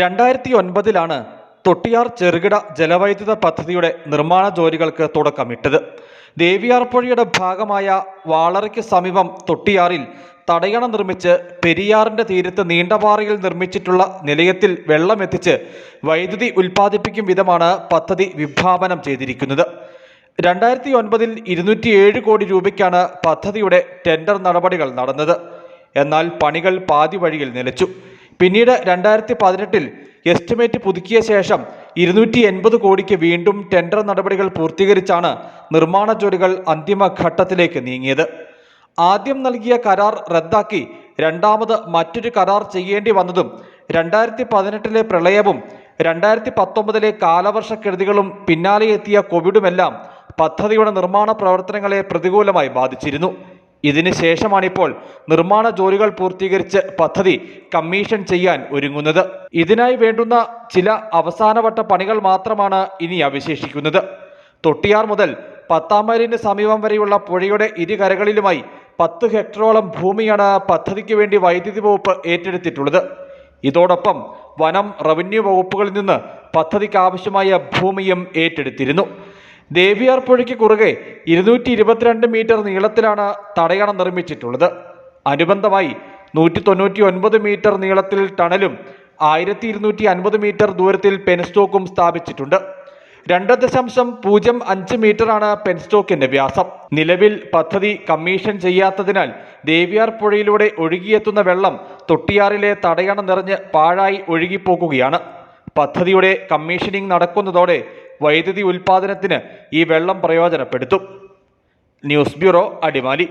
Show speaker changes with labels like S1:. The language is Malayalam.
S1: രണ്ടായിരത്തി ഒൻപതിലാണ് തൊട്ടിയാർ ചെറുകിട ജലവൈദ്യുത പദ്ധതിയുടെ നിർമ്മാണ ജോലികൾക്ക് തുടക്കമിട്ടത്. ദേവിയാർ പുഴയുടെ ഭാഗമായ വാളറയ്ക്ക് സമീപം തൊട്ടിയാറിൽ തടയണ നിർമ്മിച്ച് പെരിയാറിന്റെ തീരത്ത് നീണ്ടപാറയിൽ നിർമ്മിച്ചിട്ടുള്ള നിലയത്തിൽ വെള്ളമെത്തിച്ച് വൈദ്യുതി ഉൽപ്പാദിപ്പിക്കും വിധമാണ് പദ്ധതി വിഭാവനം ചെയ്തിരിക്കുന്നത്. രണ്ടായിരത്തി ഒൻപതിൽ ഇരുന്നൂറ്റിയേഴ് കോടി രൂപയ്ക്കാണ് പദ്ധതിയുടെ ടെൻഡർ നടപടികൾ നടന്നത്. എന്നാൽ പണികൾ പാതി വഴിയിൽ നിലച്ചു. പിന്നീട് രണ്ടായിരത്തി പതിനെട്ടിൽ എസ്റ്റിമേറ്റ് പുതുക്കിയ ശേഷം ഇരുന്നൂറ്റി എൺപത് കോടിക്ക് വീണ്ടും ടെൻഡർ നടപടികൾ പൂർത്തീകരിച്ചാണ് നിർമ്മാണ ജോലികൾ അന്തിമഘട്ടത്തിലേക്ക് നീങ്ങിയത്. ആദ്യം നൽകിയ കരാർ റദ്ദാക്കി രണ്ടാമത് മറ്റൊരു കരാർ ചെയ്യേണ്ടി വന്നതും രണ്ടായിരത്തി പതിനെട്ടിലെ പ്രളയവും രണ്ടായിരത്തി പത്തൊമ്പതിലെ കാലവർഷക്കെടുതികളും പിന്നാലെ എത്തിയ കോവിഡുമെല്ലാം പദ്ധതിയുടെ നിർമ്മാണ പ്രവർത്തനങ്ങളെ പ്രതികൂലമായി ബാധിച്ചിരുന്നു. ഇതിന് ശേഷമാണിപ്പോൾ നിർമ്മാണ ജോലികൾ പൂർത്തീകരിച്ച് പദ്ധതി കമ്മീഷൻ ചെയ്യാൻ ഒരുങ്ങുന്നത്. ഇതിനായി വേണ്ടുന്ന ചില അവസാനവട്ട പണികൾ മാത്രമാണ് ഇനി അവശേഷിക്കുന്നത്. തൊട്ടിയാർ മുതൽ പത്താമരിന് സമീപം വരെയുള്ള പുഴയുടെ ഇരുകരകളിലുമായി പത്ത് ഹെക്ടറോളം ഭൂമിയാണ് പദ്ധതിക്ക് വേണ്ടി വൈദ്യുതി വകുപ്പ് ഏറ്റെടുത്തിട്ടുള്ളത്. ഇതോടൊപ്പം വനം റവന്യൂ വകുപ്പുകളിൽ നിന്ന് പദ്ധതിക്ക് ആവശ്യമായ ഭൂമിയും ഏറ്റെടുത്തിരുന്നു. ദേവിയാർ പുഴയ്ക്ക് കുറുകെ ഇരുന്നൂറ്റി ഇരുപത്തിരണ്ട് മീറ്റർ നീളത്തിലാണ് തടയണ നിർമ്മിച്ചിട്ടുള്ളത്. അനുബന്ധമായി നൂറ്റി തൊണ്ണൂറ്റി ഒൻപത് മീറ്റർ നീളത്തിൽ ടണലും ആയിരത്തി ഇരുന്നൂറ്റി അൻപത് മീറ്റർ ദൂരത്തിൽ പെൻസ്റ്റോക്കും സ്ഥാപിച്ചിട്ടുണ്ട്. രണ്ട് ദശാംശം പൂജ്യം അഞ്ച് മീറ്ററാണ് പെൻസ്റ്റോക്കിന്റെ വ്യാസം. നിലവിൽ പദ്ധതി കമ്മീഷൻ ചെയ്യാത്തതിനാൽ ദേവിയാർ പുഴയിലൂടെ ഒഴുകിയെത്തുന്ന വെള്ളം തൊട്ടിയാറിലെ തടയണ നിറഞ്ഞ് പാഴായി ഒഴുകിപ്പോകുകയാണ്. പദ്ധതിയുടെ കമ്മീഷനിംഗ് നടക്കുന്നതോടെ വൈദ്യുതി ഉൽപ്പാദനത്തിന് ഈ വെള്ളം പ്രയോജനപ്പെടുത്തും. News bureau Adimali.